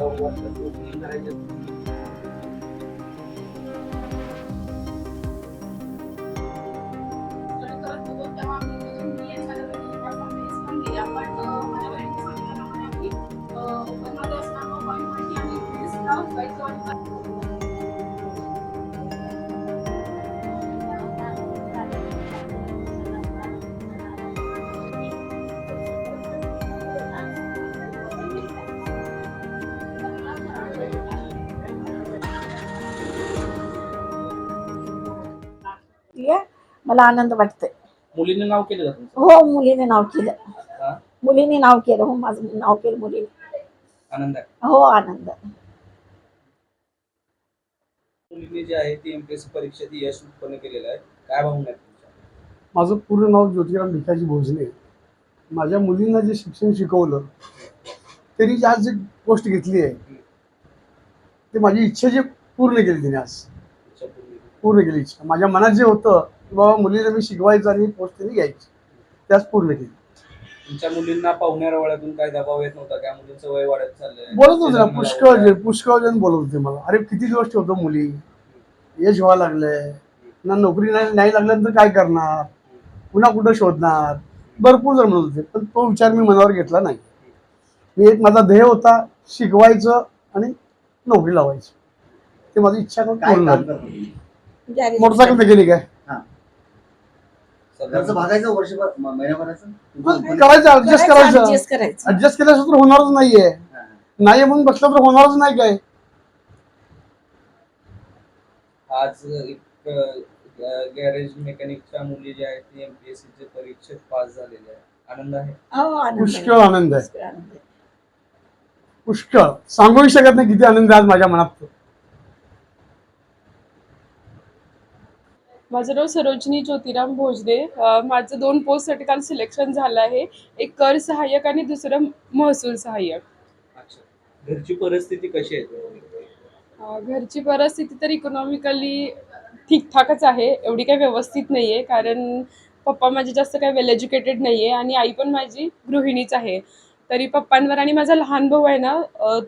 नऊ वर्षाची मला आनंद वाटतोय. मुलीने नाव केलं का तुमचं? हो मुलीने नाव केलं. हा? मुलीने नाव केलं हो माझं नाव केलं मुलीने. आनंद आहे? हो आनंद. मुलीने जे आहे ती एमपीएससी परीक्षेत यश उत्पन्न केलेलं आहे. काय भावना आहेत तुमच्या? माझं पूर्ण नाव ज्योतिराम भिकाजी भोजने माझ्या मुलींना जे शिक्षण शिकवलं त्यांनी जी आज जी पोस्ट घेतली आहे ते माझी इच्छा जी पूर्ण केली तिने आज. इच्छापूर्वी? पूर्ण केली. इच्छा माझ्या मनात जे होतं बाबा मुलीला मी शिकवायचं आणि पोस्ट त्यांनी घ्यायची. त्याच पूर्ण केली. तुमच्या मुलींना पाहुण्या रवळ्यातून काय दबाव येत नव्हता त्या मुलींचं वय वाढत चाललंय. बोलत होते ना पुष्कळ. जण पुष्कळ जण बोलत होते मला. अरे किती दिवस ठेवतो मुली. यश व्हायला लागलंय. ना नोकरी नाही नाही लागल्यानंतर काय करणार? पुन्हा कुठं शोधणार? भरपूर जण म्हणत होते. पण तो विचार मी मनावर घेतला नाही. मी एक माझा ध्येय होता शिकवायचं आणि नोकरी लावायची. ते माझी इच्छा काय झाली. करतो मोटरसायकल मेकॅनिक आहे. खर्च भागायचं वर्षभर म- महिन्याभराचं? मग तुमचं करायचं ऍडजस्ट करायचं. adjust करायचं. ऍडजस्ट केल्याशिवाय तर होणारच नाहीये. हा. नाही म्हणून बसलं तर होणारच नाही काय? आज एक गॅरेज मेकॅनिकच्या मुली ज्या आहेत ती एमपीएससी परीक्षेत पास झालेल्या आहे? आनंद आहे. हो आनंद आहे. पुष्कळ आनंद आहे. पुष्कळ. सांगूही शकत नाही किती आनंद आहे आज माझ्या मनात. माझं नाव सरोजिनी ज्योतिराम भोजने अं, माझं दोन पोस्टसाठी काल सिलेक्शन झालं आहे. एक कर सहाय्यक आणि दुसरं महसूल सहाय्यक. अच्छा. घरची परिस्थिती कशी आहे? घरची परिस्थिती तर इकॉनॉमिकली ठीकठाकच आहे. एवढी काही व्यवस्थित नाही आहे कारण पप्पा माझे जास्त काही वेल एज्युकेटेड नाही आहे आणि आई पण माझी गृहिणीच आहे. तरी पप्पांवर आणि माझा लहान भाऊ आहे ना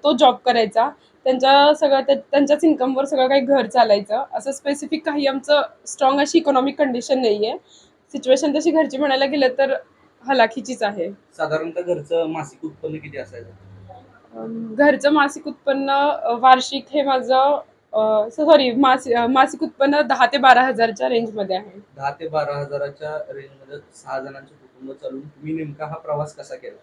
तो जॉब करायचा. त्यांच्या सगळं त्या- त्यांच्याच इन्कमवर सगळं काही घर चालायचं. असं स्पेसिफिक काही आमचं स्ट्रॉंग अशी इकॉनॉमिक कंडिशन नाही आहे सिच्युएशन तशी घरची म्हणायला गेलं तर हलाखीचीच आहे. साधारणतः घरचं मासिक उत्पन्न किती असायचं? घरचं मासिक उत्पन्न वार्षिक हे माझं सॉरी मासिक मासिक उत्पन्न दहा ते बारा हजारच्या रेंजमध्ये आहे. दहा ते बारा हजाराच्या रेंजमध्ये सहा जणांचं कुटुंब चालून तुम्ही नेमका हा प्रवास कसा केला?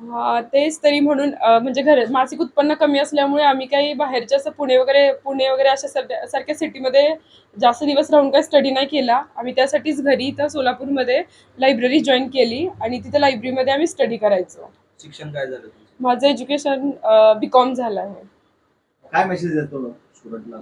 हा तेच तरी म्हणून अं, म्हणजे घर मासिक उत्पन्न कमी असल्यामुळे आम्ही काही बाहेरच्या असं पुणे वगैरे पुणे वगैरे अशा सारख्या सारख्या सिटीमध्ये जास्त दिवस राहून काही स्टडी नाही केला. आम्ही त्यासाठीच घरी इथं सोलापूरमध्ये लायब्ररी जॉईन केली आणि तिथं लायब्ररीमध्ये आम्ही स्टडी करायचो. शिक्षण काय झालं तुमचं? माझं एज्युकेशन बी कॉम झालं आहे. काय मेसेज देतो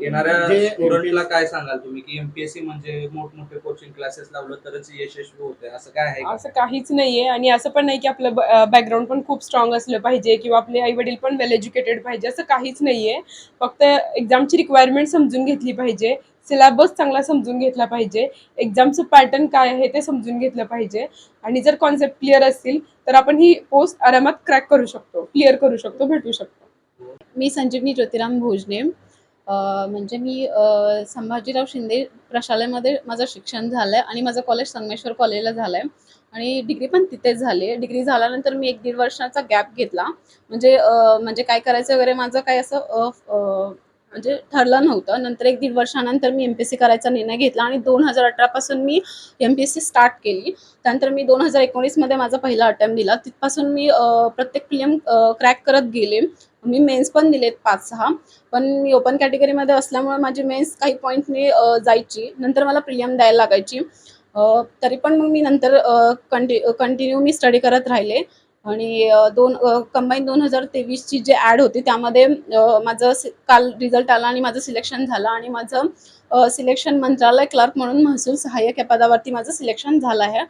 येणाऱ्या जे स्टुडंटला काय सांगाल तुम्ही? की एमपीएससी म्हणजे मोठमोठे कोचिंग क्लासेस लावलं तरच यशस्वी होते असं काय आहे? असं काहीच नाहीये. आणि असं पण नाही की आपलं बॅकग्राऊंड पण खूप स्ट्रॉंग असलं पाहिजे किंवा आपले आई वडील पण वेल एज्युकेटेड पाहिजे. असं काहीच नाहीये. फक्त एक्झामची रिक्वायरमेंट समजून घेतली पाहिजे. सिलेबस चांगला समजून घेतला पाहिजे. एक्झामचं पॅटर्न काय आहे ते समजून घेतलं पाहिजे. आणि जर कॉन्सेप्ट क्लिअर असतील तर आपण ही पोस्ट आरामात क्रॅक करू शकतो. क्लिअर करू शकतो भेटू शकतो. मी संजीवनी ज्योतिराम भोजने. म्हणजे मी अ, संभाजीराव शिंदे प्रशालेमध्ये माझं शिक्षण झालं आहे आणि माझं कॉलेज संगमेश्वर कॉलेजला झालं आहे आणि डिग्री पण तिथेच झाली. आहे डिग्री झाल्यानंतर मी एक दीड वर्षाचा गॅप घेतला. म्हणजे म्हणजे काय करायचं वगैरे माझं काय असं म्हणजे ठरलं नव्हतं. नंतर एक दीड वर्षानंतर मी एम पी एस सी करायचा निर्णय घेतला आणि दोन हजार अठरापासून मी M P S C start केली. त्यानंतर मी दोन हजार एकोणीसमध्ये माझा पहिला अटेम्प्ट दिला. तिथपासून मी प्रत्येक प्रियम क्रॅक करत गेले. मी मेन्स पण दिलेत पाच सहा. पण मी ओपन कॅटेगरीमध्ये असल्यामुळे माझी मेन्स काही पॉईंटने जायची. नंतर मला प्रियम द्यायला लागायची. तरी पण मग मी नंतर कंटि कंटिन्यू मी स्टडी करत राहिले. आणि दोन कंबाईन दोन हजार तेवीसची जे ॲड होती त्यामध्ये माझं काल रिझल्ट आला आणि माझं सिलेक्शन झालं आणि माझं सिलेक्शन मंत्रालय क्लर्क म्हणून महसूल सहाय्यक या पदावरती माझं सिलेक्शन झालं आहे.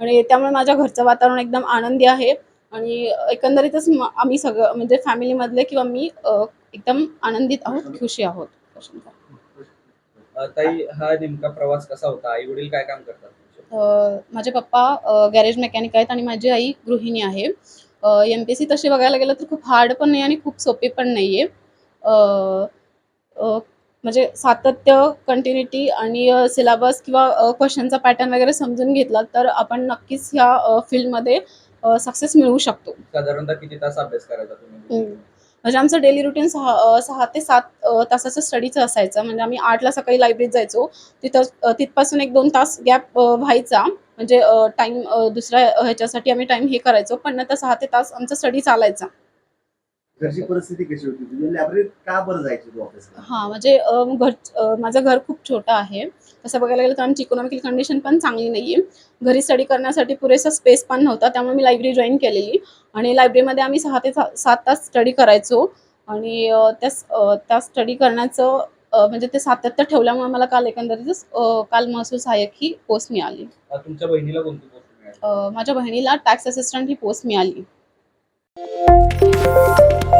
आणि त्यामुळे माझ्या घरचं वातावरण एकदम आनंदी आहे. आणि एकंदरीतच आम्ही सगळं म्हणजे फॅमिलीमधले किंवा मी एकदम आनंदित आहोत खुशी आहोत. ताई हा नेमका प्रवास कसा होता? आई वडील काय काम करतात? माझे पप्पा गॅरेज मेकॅनिक आहेत आणि माझी आई गृहिणी आहे. एम पी एस सी तशी बघायला गेलं तर खूप हार्ड पण नाही आणि खूप सोपी पण नाही आहे म्हणजे सातत्य कंटिन्युटी आणि सिलेबस किंवा क्वेश्चनचा पॅटर्न वगैरे समजून घेतला तर आपण नक्कीच ह्या फील्डमध्ये सक्सेस मिळवू शकतो. साधारणतः किती तास अभ्यास करायचा. म्हणजे आमचं डेली रुटीन सहा सहा ते सात तासाचं स्टडीचं असायचं. म्हणजे आम्ही आठला सकाळी लायब्ररीत जायचो. तिथं तिथपासून एक दोन तास गॅप व्हायचा. म्हणजे टाईम दुसऱ्या ह्याच्यासाठी आम्ही टाईम हे करायचो. पण नंतर सहा ते तास आमचा स्टडी चालायचा. घरची परिस्थिती कशी होती? तुझी लायब्ररीत का बरं जायची तू ऑफिसला हां म्हणजे अ, घर अ, माझं घर खूप छोटं आहे. तसं बघायला गेलं तर आमची इकॉनॉमिकल कंडिशन पण चांगली नाही आहे घरी स्टडी करण्यासाठी पुरेसा स्पेस पण नव्हता त्यामुळे मी लायब्ररी जॉईन केलेली. आणि लायब्ररीमध्ये आम्ही सहा ते सा- सात तास स्टडी करायचो. आणि अ, त्या स- अ, त्या स्टडी करण्याचं अ, म्हणजे ते सातत्य ठेवल्यामुळे मला काल एकंदरीतच अ, काल महसूल सहाय्यक ही पोस्ट मिळाली. अ, तुमच्या बहिणीला कोणती पोस्ट मिळाली? अ, माझ्या बहिणीला टॅक्स असिस्टंट ही पोस्ट मिळाली. Música